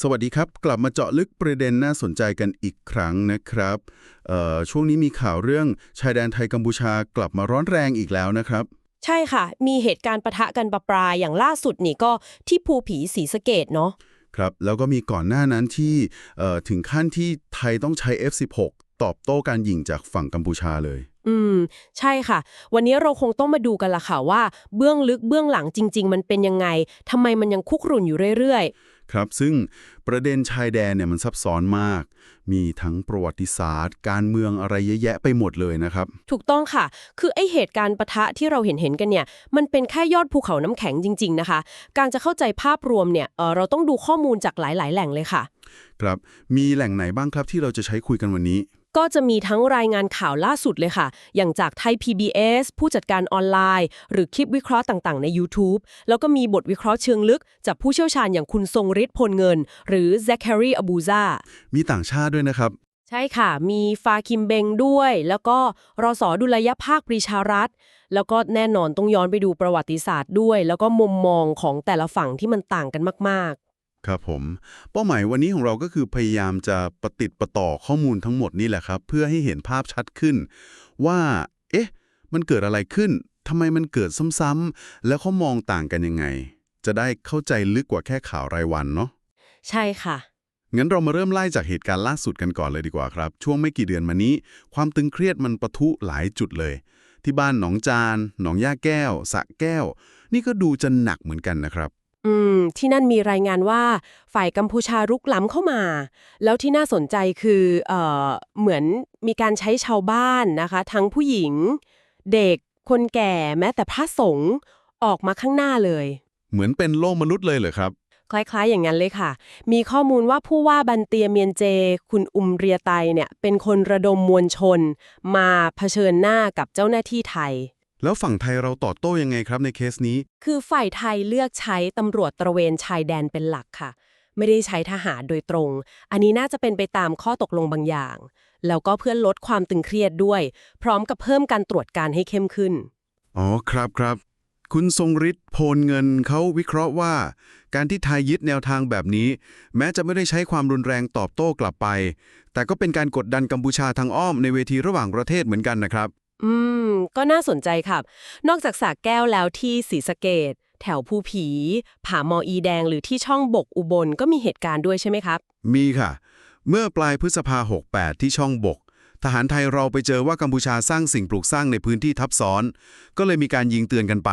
สวัสดีครับ กลับมาเจาะลึกประเด็นน่าสนใจกันอีกครั้งนะครับเอ่อช่วงนี้มีข่าวเรื่องชายแดนไทยกัมพูชากลับมาร้อนแรงอีกแล้วนะครับ ใช่ค่ะ มีเหตุการณ์ปะทะกันประปรายอย่างล่าสุดนี่ก็ที่ภูผีสีสะเกตเนาะครับแล้วก็มีก่อนหน้านั้นที่เอ่อถึงขั้นที่ไทยต้องใช้ F16 ตอบโต้การยิงจากฝั่งกัมพูชาเลยอืม ใช่ค่ะ วันนี้เราคงต้องมาดูกันละค่ะว่า เบื้องลึกเบื้องหลังจริง ๆ มันเป็นยังไงทำไมมันยังคุกรุ่นอยู่เรื่อย ครับซึ่งประเด็นชายแดนเนี่ยมันซับซ้อนมาก มีทั้งประวัติศาสตร์ การเมืองอะไรเยอะแยะไปหมดเลยนะครับๆถูกต้องค่ะ คือไอเหตุการณ์ปะทะที่เราเห็นเห็นๆกันเนี่ย มันเป็นแค่ยอดภูเขาน้ำแข็งจริง ๆ นะคะ การจะเข้าใจภาพรวมเนี่ยเออเราต้องดูข้อมูลจากหลาย ๆ แหล่งเลยค่ะ ครับ มีแหล่งไหนบ้างครับที่เราจะใช้คุยกันวันนี้ ก็จะมีทั้งรายงานข่าวล่าสุดเลยค่ะ อย่างจากไทย PBS ผู้จัดการออนไลน์ หรือคลิปวิเคราะห์ต่างๆ ใน YouTube แล้วก็มีบทวิเคราะห์เชิงลึก จากผู้เชี่ยวชาญอย่างคุณทรงฤทธิ์พลเงิน หรือ Zachary Abuza มีต่างชาติด้วยนะครับ ใช่ค่ะ มีฟาคิมเบงด้วย แล้วก็รอสอดุลยภาคปรีชารัฐ แล้วก็แน่นอนต้องย้อนไปดูประวัติศาสตร์ด้วย แล้วก็มุมมองของแต่ละฝั่งที่มันต่างกันมาก ครับผม เป้าหมายวันนี้ของเราก็คือพยายามจะประติดประต่อข้อมูลทั้งหมดนี่แหละครับ เพื่อให้เห็นภาพชัดขึ้น ว่า เอ๊ะ มันเกิดอะไรขึ้นทำไมมันเกิดซ้ำๆแล้วเขามองต่างกันยังไง จะได้เข้าใจลึกกว่าแค่ข่าวรายวันเนาะๆใช่ค่ะ งั้นเรามาเริ่มไล่จากเหตุการณ์ล่าสุดกันก่อนเลยดีกว่าครับ ช่วงไม่กี่เดือนมานี้ ความตึงเครียดมันปะทุหลายจุดเลย ที่บ้านหนองจาน หนองย่าแก้วสระแก้ว นี่ก็ดูจะหนักเหมือนกันนะครับ อืม ที่นั่นมีรายงานว่าฝ่ายกัมพูชารุกล้ำเข้ามา แล้วที่น่าสนใจคือเอ่อเหมือนมีการใช้ชาวบ้านนะคะ ทั้งผู้หญิง เด็ก คนแก่แม้แต่พระสงฆ์ออกมาข้างหน้าเลย เหมือนเป็นโลกมนุษย์เลยเหรอครับ คล้ายๆ อย่างนั้นเลยค่ะ มีข้อมูลว่าผู้ว่าบันเตียเมียนเจ คุณอุมเรียไตเนี่ย เป็นคนระดมมวลชน มาเผชิญหน้ากับเจ้าหน้าที่ไทย แล้วฝั่งไทยเราตอบโต้ยังไงครับในเคสนี้ คือฝ่ายไทยเลือกใช้ตำรวจตระเวนชายแดนเป็นหลักค่ะ ไม่ได้ใช้ทหารโดยตรง อันนี้น่าจะเป็นไปตามข้อตกลงบางอย่าง แล้วก็เพื่อลดความตึงเครียดด้วย พร้อมกับเพิ่มการตรวจการให้เข้มขึ้น อ๋อครับครับ คุณทรงฤทธิ์โพลเงินเขาวิเคราะห์ว่า การที่ไทยยึดแนวทางแบบนี้ แม้จะไม่ได้ใช้ความรุนแรงตอบโต้กลับไป แต่ก็เป็นการกดดันกัมพูชาทางอ้อมในเวทีระหว่างประเทศเหมือนกันนะครับ อืม ก็น่าสนใจครับ นอกจากสากแก้วแล้วที่ศรีสะเกดแถวภูผี ผามออีแดงหรือที่ช่องบกอุบลก็มีเหตุการณ์ด้วยใช่ไหมครับ มีค่ะ เมื่อปลายพฤษภา68 ที่ช่องบก ทหารไทยเราไปเจอว่ากัมพูชาสร้างสิ่งปลูกสร้างในพื้นที่ทับซ้อน ก็เลยมีการยิงเตือนกันไป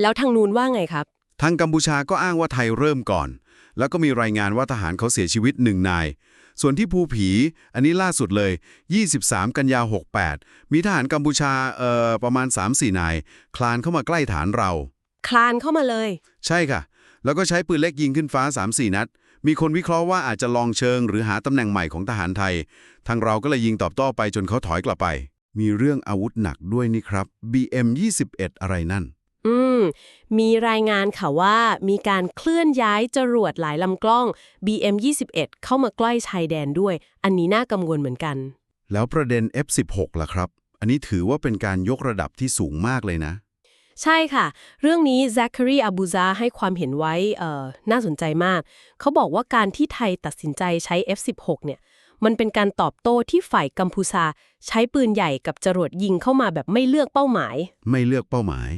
แล้วทางนูนว่าไงครับ ทางกัมพูชาก็อ้างว่าไทยเริ่มก่อน แล้วก็มีรายงานว่าทหารเขาเสียชีวิตหนึ่งนาย ส่วนที่ภูผี อันนี้ล่าสุดเลย 23 กันยา 68 มีทหารกัมพูชาเอ่อประมาณ 3-4 นาย คลานเข้ามาใกล้ฐานเรา คลานเข้ามาเลย ใช่ค่ะ แล้วก็ใช้ปืนเล็กยิงขึ้นฟ้า 3-4 นัด มีคนวิเคราะห์ว่าอาจจะลองเชิงหรือหาตำแหน่งใหม่ของทหารไทย ทางเราก็เลยยิงตอบโต้ไปจนเขาถอยกลับไป มีเรื่องอาวุธหนักด้วยนี่ครับ BM 21 อะไรนั่น อืม มีรายงานค่ะว่ามีการเคลื่อนย้ายจรวดหลายลำกล้อง BM21 เข้ามาใกล้ชายแดนด้วย อันนี้น่ากังวลเหมือนกัน แล้วประเด็น F16 ล่ะครับ อันนี้ถือว่าเป็นการยกระดับที่สูงมากเลยนะ ใช่ค่ะ เรื่องนี้ Zachary Abuza ให้ความเห็นไว้เอ่อน่าสนใจมาก เขาบอกว่าการที่ไทยตัดสินใจใช้ F16 เนี่ยมันเป็นการตอบโต้ที่ฝ่ายกัมพูชาใช้ปืนใหญ่กับจรวดยิงเข้ามาแบบไม่เลือกเป้าหมาย ไม่เลือกเป้าหมาย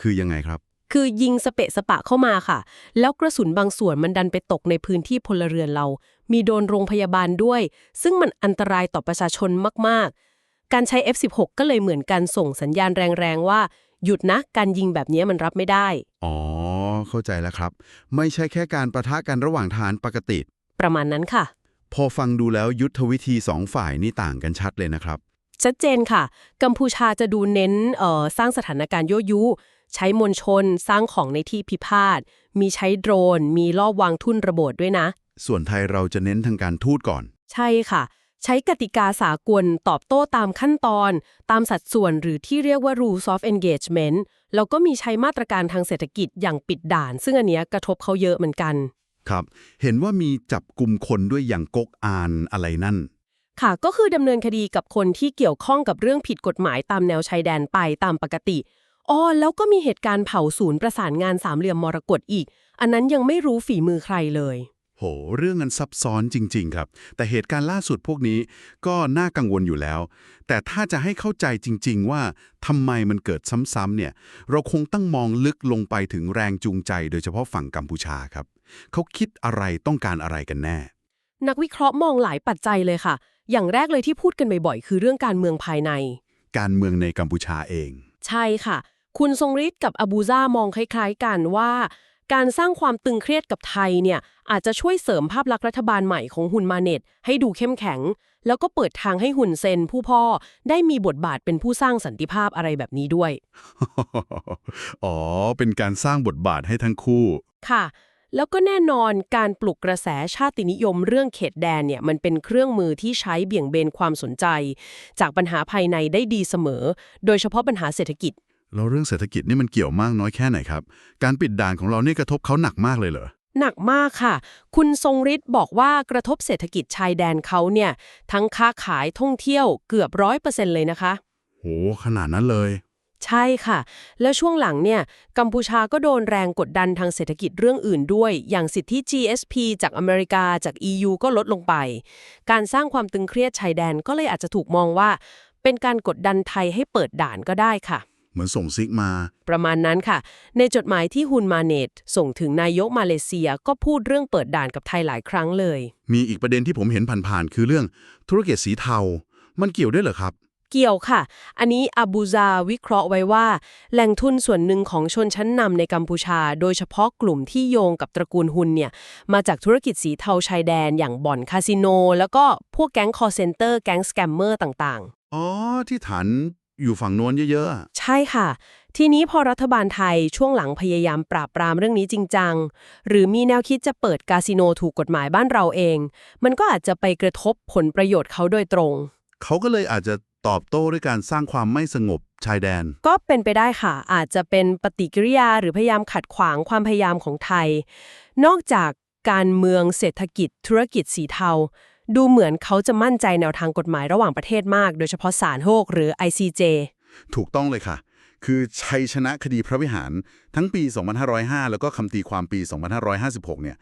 คือยังไงครับ คือยิงสเปะสปะเข้ามาค่ะ แล้วกระสุนบางส่วนมันดันไปตกในพื้นที่พลเรือนเรา มีโดนโรงพยาบาลด้วย ซึ่งมันอันตรายต่อประชาชนมากๆ การใช้ F16 ก็เลยเหมือนการส่งสัญญาณแรงๆว่า หยุดนะการยิงแบบนี้มันรับไม่ได้ อ๋อ เข้าใจแล้วครับ ไม่ใช่แค่การประทะกันระหว่างทหารปกติ ประมาณนั้นค่ะ พอฟังดูแล้วยุทธวิธีสองฝ่ายนี่ต่างกันชัดเลยนะครับชัดเจนค่ะ กัมพูชาจะดูเน้นเอ่อสร้างสถานการณ์ยั่วยุ ใช้มวลชนสร้างของในที่พิพาท มีใช้โดรน มีลอบวางทุ่นระเบิดด้วยนะ ส่วนไทยเราจะเน้นทางการทูตก่อน ใช่ค่ะ ใช้กติกาสากลตอบโต้ตามขั้นตอน ตามสัดส่วนหรือที่เรียกว่า rules of engagement แล้วก็มีใช้มาตรการทางเศรษฐกิจอย่างปิดด่าน ซึ่งอันเนี้ยกระทบเขาเยอะเหมือนกัน ครับ เห็นว่ามีจับกลุ่มคนด้วยอย่างกกอานอะไรนั่นค่ะก็คือดำเนินคดีกับคนที่เกี่ยวข้องกับเรื่องผิดกฎหมายตามแนวชายแดนไปตามปกติ อ๋อแล้วก็มีเหตุการณ์เผาศูนย์ประสานงานสามเหลี่ยมมรกตอีก อันนั้นยังไม่รู้ฝีมือใครเลย โห เรื่องมันซับซ้อนจริง ๆ ครับ แต่เหตุการณ์ล่าสุดพวกนี้ก็น่ากังวลอยู่แล้ว แต่ถ้าจะให้เข้าใจจริง ๆ ว่าทำไมมันเกิดซ้ำๆเนี่ย เราคงต้องมองลึกลงไปถึงแรงจูงใจ โดยเฉพาะฝั่งกัมพูชาครับ เขาคิดอะไรต้องการอะไรกันแน่ นักวิเคราะห์มองหลายปัจจัยเลยค่ะ อย่างแรกเลยที่พูดกันบ่อยๆคือเรื่องการเมืองภายใน การเมืองในกัมพูชาเอง ใช่ค่ะ คุณทรงฤทธิ์กับอบูซ่ามองคล้าย ๆ กันว่า การสร้างความตึงเครียดกับไทยเนี่ยอาจจะช่วยเสริมภาพลักษณ์รัฐบาลใหม่ของฮุนมาเน็ตให้ดูเข้มแข็ง แล้วก็เปิดทางให้ฮุนเซนผู้พ่อได้มีบทบาทเป็นผู้สร้างสันติภาพอะไรแบบนี้ด้วย อ๋อ เป็นการสร้างบทบาทให้ทั้งคู่ ค่ะ แล้วก็แน่นอนการปลุกกระแสชาตินิยมเรื่องเขตแดนเนี่ยมันเป็นเครื่องมือที่ใช้เบี่ยงเบนความสนใจ จากปัญหาภายในได้ดีเสมอ โดยเฉพาะปัญหาเศรษฐกิจ แล้วเรื่องเศรษฐกิจนี่มันเกี่ยวมากน้อยแค่ไหนครับ การปิดด่านของเราเนี่ยกระทบเขาหนักมากเลยเหรอ หนักมากค่ะ คุณทรงฤทธิ์บอกว่ากระทบเศรษฐกิจชายแดนเขาเนี่ย ทั้งค้าขายท่องเที่ยวเกือบร้อยเปอร์เซ็นต์เลยนะคะ โห ขนาดนั้นเลย ใช่ค่ะ แล้วช่วงหลังเนี่ย กัมพูชาก็โดนแรงกดดันทางเศรษฐกิจเรื่องอื่นด้วย อย่างสิทธิ GSP จากอเมริกาจาก EU ก็ลดลงไป การสร้างความตึงเครียดชายแดนก็เลยอาจจะถูกมองว่า เป็นการกดดันไทยให้เปิดด่านก็ได้ค่ะ เหมือนส่งซิกมา ประมาณนั้นค่ะ ในจดหมายที่ฮุนมาเนตส่งถึงนายกมาเลเซียก็พูดเรื่องเปิดด่านกับไทยหลายครั้งเลย มีอีกประเด็นที่ผมเห็นผ่านๆคือเรื่องธุรกิจสีเทา มันเกี่ยวด้วยเหรอครับ เกี่ยวค่ะ อันนี้อบูซาวิเคราะห์ไว้ว่า แหล่งทุนส่วนหนึ่งของชนชั้นนำในกัมพูชา โดยเฉพาะกลุ่มที่โยงกับตระกูลฮุนเนี่ยมาจากธุรกิจสีเทาชายแดน อย่างบ่อนคาสิโน แล้วก็พวกแก๊งคอร์เซนเตอร์แก๊งสแกมเมอร์ต่างอ๋อที่ฐาน อยู่ฝั่งโน้นเยอะๆอะๆ ใช่ค่ะ ทีนี้พอรัฐบาลไทยช่วงหลังพยายามปราบปรามเรื่องนี้จริงจัง หรือมีแนวคิดจะเปิดคาสิโนถูกกฎหมายบ้านเราเอง มันก็อาจจะไปกระทบผลประโยชน์เขาโดยตรง เขาก็เลยอาจจะตอบโต้ด้วยการสร้างความไม่สงบชายแดน ก็เป็นไปได้ค่ะ อาจจะเป็นปฏิกิริยาหรือพยายามขัดขวางความพยายามของไทย นอกจากการเมืองเศรษฐกิจธุรกิจสีเทา ดูเหมือนเขาจะมั่นใจแนวทางกฎหมายระหว่างประเทศมาก โดยเฉพาะศาลโฮกหรือ ICJ ถูกต้องเลยค่ะ คือชัยชนะคดีพระวิหารทั้งปี 2505 แล้วก็คำตีความปี 2556 เนี่ย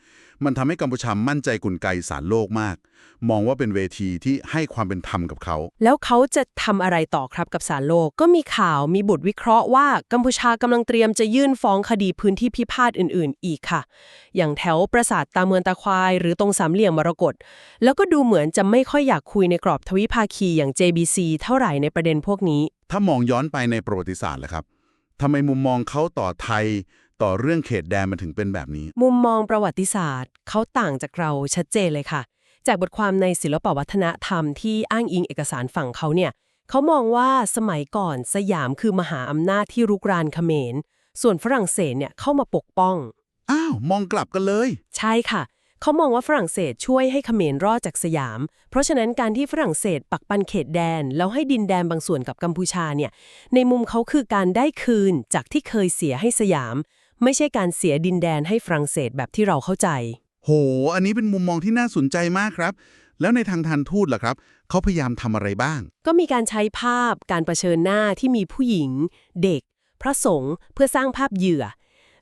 มันทำให้กัมพูชามั่นใจกลไกสารโลกมาก มองว่าเป็นเวทีที่ให้ความเป็นธรรมกับเขา แล้วเขาจะทำอะไรต่อครับกับศาลโลก ก็มีข่าวมีบทวิเคราะห์ว่ากัมพูชากำลังเตรียมจะยื่นฟ้องคดีพื้นที่พิพาทอื่น ๆ อีกค่ะ อย่างแถวปราสาทตาเมืองตาควาย หรือตรงสามเหลี่ยมมรกต แล้วก็ดูเหมือนจะไม่ค่อยอยากคุยในกรอบทวิภาคีอย่าง JBC เท่าไหร่ในประเด็นพวกนี้ ถ้ามองย้อนไปในประวัติศาสตร์แหละครับทำไมมุมมองเขาต่อไทยต่อเรื่องเขตแดนมันถึงเป็นแบบนี้ มุมมองประวัติศาสตร์ เขาต่างจากเราชัดเจนเลยค่ะ จากบทความในศิลปวัฒนธรรมที่อ้างอิงเอกสารฝั่งเขาเนี่ยเขามองว่าสมัยก่อนสยามคือมหาอำนาจที่รุกรานเขมร ส่วนฝรั่งเศสเนี่ยเข้ามาปกป้อง อ้าว มองกลับกันเลย ใช่ค่ะ เขามองว่าฝรั่งเศสช่วยให้เขมรรอดจากสยาม เพราะฉะนั้นการที่ฝรั่งเศสปักปันเขตแดน แล้วให้ดินแดนบางส่วนกับกัมพูชาเนี่ย ในมุมเขาคือการได้คืนจากที่เคยเสียให้สยาม ไม่ใช่การเสียดินแดนให้ฝรั่งเศสแบบที่เราเข้าใจ โห อันนี้เป็นมุมมองที่น่าสนใจมากครับ แล้วในทางทันทูตล่ะครับ เขาพยายามทำอะไรบ้าง ก็มีการใช้ภาพการรเผชิญหน้าที่มีผู้หญิง เด็ก พระสงฆ์เพื่อสร้างภาพเหยื่อ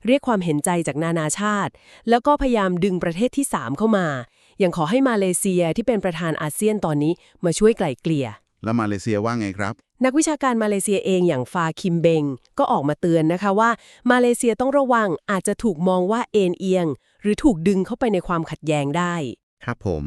เรียกความเห็นใจจากนานาชาติ แล้วก็พยายามดึงประเทศที่ 3 เข้ามา อย่างขอให้มาเลเซียที่เป็นประธานอาเซียนตอนนี้มาช่วยไกล่เกลี่ย แล้วมาเลเซียว่าไงครับ นักวิชาการมาเลเซียเองอย่างฟาคิมเบง ก็ออกมาเตือนนะคะว่า มาเลเซียต้องระวังอาจจะถูกมองว่าเอ็นเอียง หรือถูกดึงเข้าไปในความขัดแย้งได้ครับผม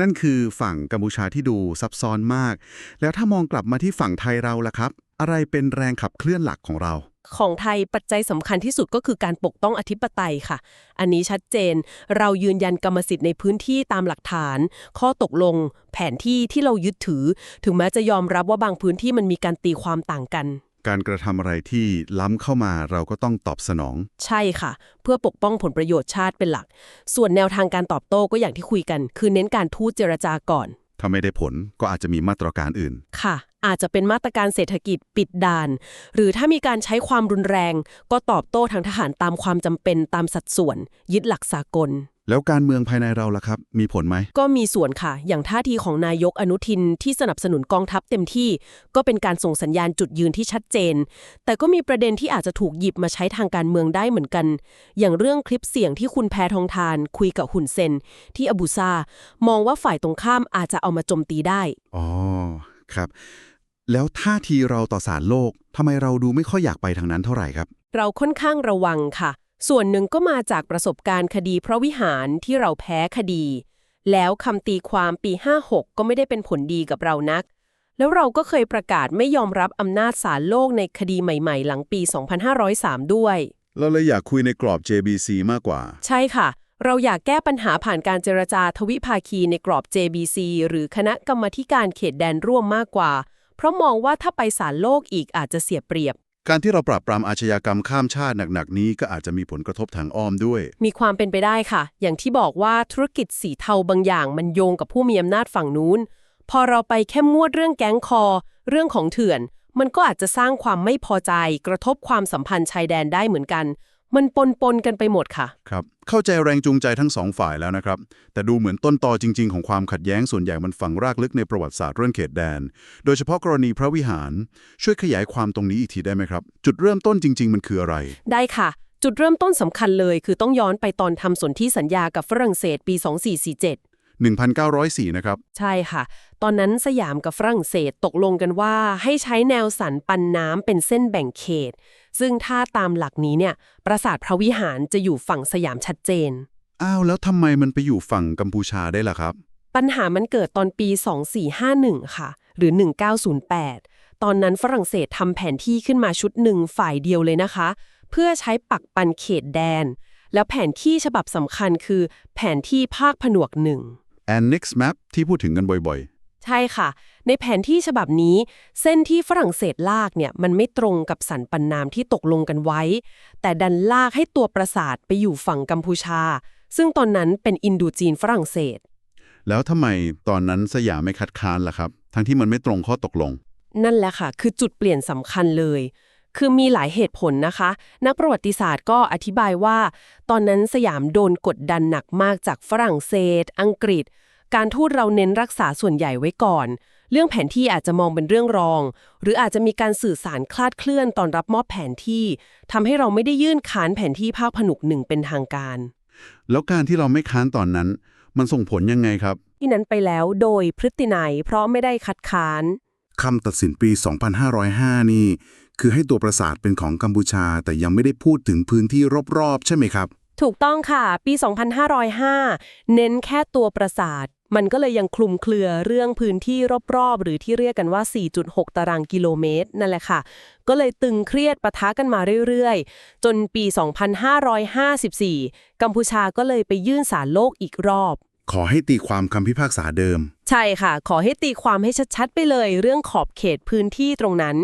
นั่นคือฝั่งกัมพูชาที่ดูซับซ้อนมาก แล้วถ้ามองกลับมาที่ฝั่งไทยเราล่ะครับ อะไรเป็นแรงขับเคลื่อนหลักของเรา ของไทยปัจจัยสำคัญที่สุดก็คือการปกป้องอธิปไตยค่ะ อันนี้ชัดเจน เรายืนยันกรรมสิทธิ์ในพื้นที่ตามหลักฐาน ข้อตกลง แผนที่ที่เรายึดถือ ถึงแม้จะยอมรับว่าบางพื้นที่มันมีการตีความต่างกัน การกระทำอะไรที่ล้ำเข้ามาเราก็ต้องตอบสนอง ใช่ค่ะ เพื่อปกป้องผลประโยชน์ชาติเป็นหลัก ส่วนแนวทางการตอบโต้ก็อย่างที่คุยกัน คือเน้นการทูตเจรจาก่อนถ้าไม่ได้ผลก็อาจจะมีมาตรการอื่น ค่ะอาจจะเป็นมาตรการเศรษฐกิจปิดด่าน หรือถ้ามีการใช้ความรุนแรง ก็ตอบโต้ทางทหารตามความจำเป็นตามสัดส่วน ยึดหลักสากล แล้วการเมืองภายในเราล่ะครับ มีผลไหม ก็มีส่วนค่ะ อย่างท่าทีของนายกอนุทินที่สนับสนุนกองทัพเต็มที่ ก็เป็นการส่งสัญญาณจุดยืนที่ชัดเจน แต่ก็มีประเด็นที่อาจจะถูกหยิบมาใช้ทางการเมืองได้เหมือนกัน อย่างเรื่องคลิปเสียงที่คุณแพทองทาน คุยกับหุ่นเซนที่อบูซามองว่าฝ่ายตรงข้ามอาจจะเอามาโจมตีได้ อ๋อ ครับ แล้วท่าทีเราต่อสารโลกทำไมเราดูไม่ค่อยอยากไปทางนั้นเท่าไหร่ครับ เราค่อนข้างระวังค่ะ ส่วนหนึ่งก็มาจากประสบการณ์คดีพระวิหารที่เราแพ้คดี แล้วคำตีความปี 56 ก็ไม่ได้เป็นผลดีกับเรานัก แล้วเราก็เคยประกาศไม่ยอมรับอำนาจศาลโลกในคดีใหม่ๆ หลังปี 2503 ด้วย เราเลยอยากคุยในกรอบ JBC มากกว่า ใช่ค่ะ เราอยากแก้ปัญหาผ่านการเจรจาทวิภาคีในกรอบ JBC หรือคณะกรรมาธิการเขตแดนร่วมมากกว่า เพราะมองว่าถ้าไปศาลโลกอีกอาจจะเสียเปรียบ การที่เราปราบปรามอาชญากรรมข้ามชาติหนักๆนี้ก็อาจจะมีผลกระทบทางอ้อมด้วย มีความเป็นไปได้ค่ะ อย่างที่บอกว่าธุรกิจสีเทาบางอย่างมันโยงกับผู้มีอำนาจฝั่งนู้น พอเราไปเข้มงวดเรื่องแก๊งคอ เรื่องของเถื่อน มันก็อาจจะสร้างความไม่พอใจ กระทบความสัมพันธ์ชายแดนได้เหมือนกัน มันปนปนๆกันไปหมดค่ะ ครับ เข้าใจแรงจูงใจทั้งสองฝ่ายแล้วนะครับ แต่ดูเหมือนต้นตอจริง ๆ ของความขัดแย้งส่วนใหญ่มันฝังรากลึกในประวัติศาสตร์เรื่องเขตแดน โดยเฉพาะกรณีพระวิหาร ช่วยขยายความตรงนี้อีกทีได้ไหมครับ จุดเริ่มต้นจริง ๆ มันคืออะไร ได้ค่ะ จุดเริ่มต้นสำคัญเลย คือต้องย้อนไปตอนทำสนธิสัญญากับฝรั่งเศสปี 2447 1904 นะครับ ใช่ค่ะ ตอนนั้นสยามกับฝรั่งเศสตกลงกันว่าให้ใช้แนวสันปันน้ำเป็นเส้นแบ่งเขต ซึ่งถ้าตามหลักนี้เนี่ยปราสาทพระวิหารจะอยู่ฝั่งสยามชัดเจน อ้าวแล้วทำไมมันไปอยู่ฝั่งกัมพูชาได้ล่ะครับ ปัญหามันเกิดตอนปี 2451 ค่ะ หรือ 1908 ตอนนั้นฝรั่งเศสทำแผนที่ขึ้นมาชุดหนึ่งฝ่ายเดียวเลยนะคะ เพื่อใช้ปักปันเขตแดน แล้วแผนที่ฉบับสำคัญคือ แผนที่ภาคผนวกหนึ่ง Annex Map ที่พูดถึงกันบ่อย ใช่ค่ะ ในแผนที่ฉบับนี้ เส้นที่ฝรั่งเศสลากเนี่ยมันไม่ตรงกับสันปันน้ำที่ตกลงกันไว้ แต่ดันลากให้ตัวปราสาทไปอยู่ฝั่งกัมพูชา ซึ่งตอนนั้นเป็นอินโดจีนฝรั่งเศสๆแล้วทำไมตอนนั้นสยามไม่คัดค้านล่ะครับ ทั้งที่มันไม่ตรงข้อตกลง นั่นแหละค่ะ คือจุดเปลี่ยนสำคัญเลยคือมีหลายเหตุผลนะคะ นักประวัติศาสตร์ก็อธิบายว่า ตอนนั้นสยามโดนกดดันหนักมากจากฝรั่งเศส อังกฤษ การทูตเราเน้นรักษาส่วนใหญ่ไว้ก่อน เรื่องแผนที่อาจจะมองเป็นเรื่องรอง หรืออาจจะมีการสื่อสารคลาดเคลื่อนตอนรับมอบแผนที่ทำให้เราไม่ได้ยื่นค้านแผนที่ภาคผนุกหนึ่งเป็นทางการ แล้วการที่เราไม่ค้านตอนนั้น มันส่งผลยังไงครับ ที่นั้นไปแล้วโดยพฤตินัยเพราะไม่ได้คัดค้านคำตัดสินปี 2505 นี่ คือให้ตัวปราสาทเป็นของกัมพูชา แต่ยังไม่ได้พูดถึงพื้นที่รอบๆ ใช่ไหมครับ ถูกต้องค่ะ ปี 2505 เน้นแค่ตัวปราสาท มันก็เลยยังคลุมเครือเรื่องพื้นที่รอบๆ หรือที่เรียกกันว่า 4.6 ตารางกิโลเมตร นั่นแหละค่ะ ก็เลยตึงเครียดปะทะกันมาเรื่อยๆ จนปี 2554 กัมพูชาก็เลยไปยื่นศาลโลกอีกรอบ ขอให้ตีความคำพิพากษาเดิม ใช่ค่ะ ขอให้ตีความให้ชัดๆ ไปเลย เรื่องขอบเขตพื้นที่ตรงนั้น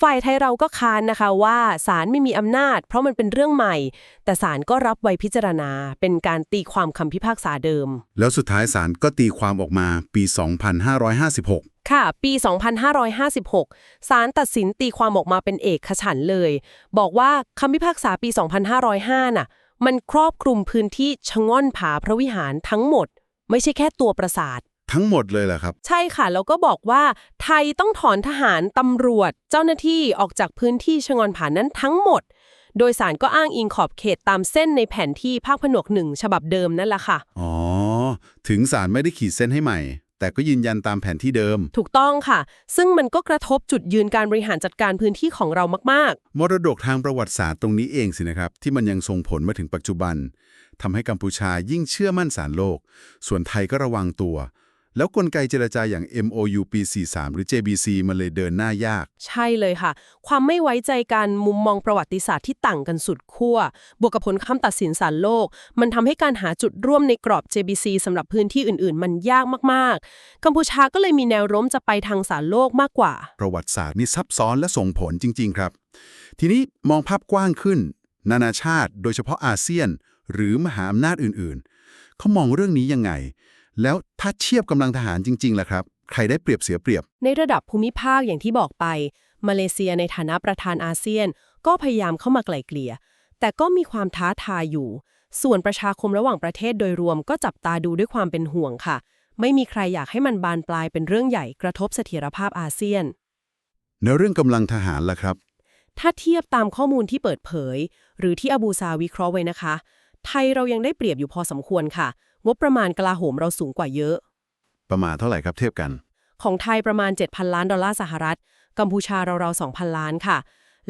ฝ่ายไทยเราก็ค้านนะคะว่าศาลไม่มีอำนาจ เพราะมันเป็นเรื่องใหม่ แต่ศาลก็รับไว้พิจารณา เป็นการตีความคำพิพากษาเดิม แล้วสุดท้ายศาลก็ตีความออกมาปี 2556ค่ะ ปี 2556 ศาลตัดสินตีความออกมาเป็นเอกฉันท์เลย บอกว่าคำพิพากษาปี 2505 น่ะ มันครอบคลุมพื้นที่ชะง่อนผาพระวิหารทั้งหมด ไม่ใช่แค่ตัวปราสาท ทั้งหมดเลยเหรอครับ ใช่ค่ะ แล้วก็บอกว่า ไทยต้องถอนทหารตำรวจ เจ้าหน้าที่ออกจากพื้นที่ชะงอนผานั้นทั้งหมด โดยสารก็อ้างอิงขอบเขตตามเส้นในแผนที่ภาคผนวกหนึ่งฉบับเดิมนั่นแหละค่ะ อ๋อ ถึงศาลไม่ได้ขีดเส้นให้ใหม่ แต่ก็ยืนยันตามแผนที่เดิม ถูกต้องค่ะ ซึ่งมันก็กระทบจุดยืนการบริหารจัดการพื้นที่ของเรามากมรดกทางประวัติศาสตร์ตรงนี้เองสินะครับ ที่มันยังส่งผลมาถึงปัจจุบันทำให้กัมพูชายิ่งเชื่อมั่นศาลโลก ส่วนไทยก็ระวังตัว แล้วกลไกเจรจาอย่าง MOU ปี 43 หรือ JBC มันเลยเดินหน้ายากๆใช่เลยค่ะ ความไม่ไว้ใจกันมุมมองประวัติศาสตร์ที่ต่างกันสุดขั้ว บวกกับผลคำตัดสินศาลโลก มันทำให้การหาจุดร่วมในกรอบ JBC สำหรับพื้นที่อื่น ๆ มันยากมาก ๆ กัมพูชาก็เลยมีแนวโน้มจะไปทางศาลโลกมากกว่า ประวัติศาสตร์นี่ซับซ้อนและส่งผลจริง ๆ ครับ ทีนี้มองภาพกว้างขึ้น นานาชาติ โดยเฉพาะอาเซียน หรือมหาอำนาจอื่น ๆเขามองเรื่องนี้ยังไง แล้วถ้าเทียบกำลังทหารจริงๆล่ะครับ ใครได้เปรียบเสียเปรียบ ในระดับภูมิภาคอย่างที่บอกไป มาเลเซียในฐานะประธานอาเซียน ก็พยายามเข้ามาไกล่เกลี่ย แต่ก็มีความท้าทายอยู่ ส่วนประชาคมระหว่างประเทศโดยรวมก็จับตาดูด้วยความเป็นห่วงค่ะ ไม่มีใครอยากให้มันบานปลายเป็นเรื่องใหญ่กระทบเสถียรภาพอาเซียน ในเรื่องกำลังทหารล่ะครับ ถ้าเทียบตามข้อมูลที่เปิดเผย หรือที่อบูซาวิเคราะห์ไว้นะคะ ไทยเรายังได้เปรียบอยู่พอสมควรค่ะ งบประมาณกลาโหมเราสูงกว่าเยอะ ประมาณเท่าไหร่ครับเทียบกัน ของไทยประมาณ 7,000 ล้านดอลลาร์สหรัฐ กัมพูชาเราๆ2,000 ล้านค่ะ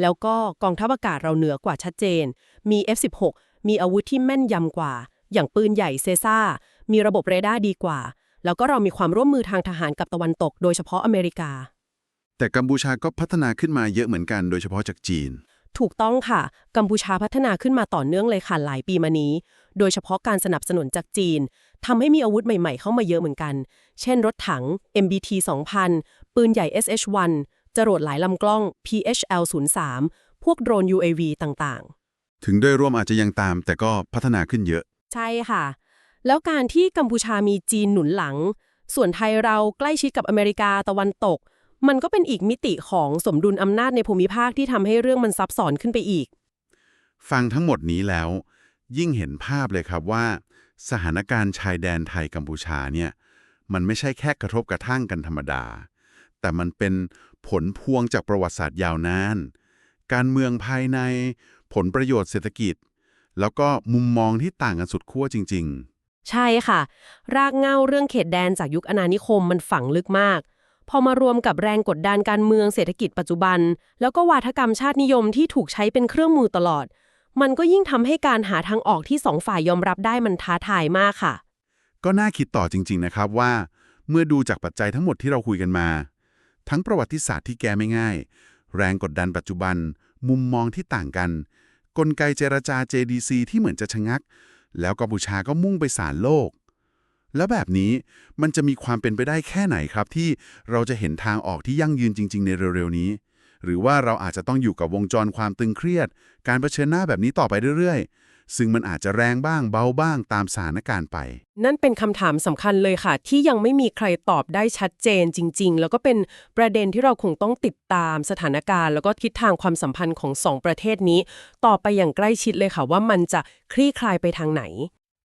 แล้วก็กองทัพอากาศเราเหนือกว่าชัดเจน มี F16 มีอาวุธที่แม่นยำกว่า อย่างปืนใหญ่เซซ่า มีระบบเรดาร์ดีกว่า แล้วก็เรามีความร่วมมือทางทหารกับตะวันตก โดยเฉพาะอเมริกา แต่กัมพูชาก็พัฒนาขึ้นมาเยอะเหมือนกัน โดยเฉพาะจากจีน ถูกต้องค่ะ กัมพูชาพัฒนาขึ้นมาต่อเนื่องเลยค่ะหลายปีมานี้ โดยเฉพาะการสนับสนุนจากจีนทำให้มีอาวุธใหม่ๆ เข้ามาเยอะเหมือนกัน เช่นรถถัง MBT 2000 ปืนใหญ่ SH1 จรวดหลายลำกล้อง PHL 03พวกโดรน UAV ต่างๆ ถึงโดยรวมอาจจะยังตาม แต่ก็พัฒนาขึ้นเยอะ ใช่ค่ะ แล้วการที่กัมพูชามีจีนหนุนหลัง ส่วนไทยเราใกล้ชิดกับอเมริกาตะวันตก มันก็เป็นอีกมิติของสมดุลอำนาจในภูมิภาคที่ทำให้เรื่องมันซับซ้อนขึ้นไปอีก ฟังทั้งหมดนี้แล้ว ยิ่งเห็นภาพเลยครับว่า สถานการณ์ชายแดนไทยกัมพูชาเนี่ยมันไม่ใช่แค่กระทบกระทั่งกันธรรมดา แต่มันเป็นผลพวงจากประวัติศาสตร์ยาวนาน การเมืองภายใน ผลประโยชน์เศรษฐกิจ แล้วก็มุมมองที่ต่างกันสุดขั้วจริง ๆ ใช่ค่ะ รากเหง้าเรื่องเขตแดนจากยุคอาณานิคมมันฝังลึกมาก พอมารวมกับแรงกดดันการเมืองเศรษฐกิจปัจจุบัน แล้วก็วาทกรรมชาตินิยมที่ถูกใช้เป็นเครื่องมือตลอด มันก็ยิ่งทำให้การหาทางออกที่สองฝ่ายยอมรับได้มันท้าทายมากค่ะ ก็น่าคิดต่อจริง ๆ นะครับว่า เมื่อดูจากปัจจัยทั้งหมดที่เราคุยกันมา ทั้งประวัติศาสตร์ที่แก้ไม่ง่าย แรงกดดันปัจจุบัน มุมมองที่ต่างกัน กลไกเจรจา JDC ที่เหมือนจะชะงัก แล้วกัมพูชาก็มุ่งไปศาลโลก แล้วแบบนี้มันจะมีความเป็นไปได้แค่ไหนครับ ที่เราจะเห็นทางออกที่ยั่งยืนจริง ๆ ในเร็วๆนี้ หรือว่าเราอาจจะต้องอยู่กับวงจรความตึงเครียด การเผชิญหน้าแบบนี้ต่อไปเรื่อยๆ ซึ่งมันอาจจะแรงบ้างเบาบ้างตามสถานการณ์ไป นั่นเป็นคำถามสำคัญเลยค่ะ ที่ยังไม่มีใครตอบได้ชัดเจนจริง ๆ แล้วก็เป็นประเด็นที่เราคงต้องติดตามสถานการณ์ แล้วก็ทิศทางความสัมพันธ์ของสองประเทศนี้ ต่อไปอย่างใกล้ชิดเลยค่ะว่ามันจะคลี่คลายไปทางไหน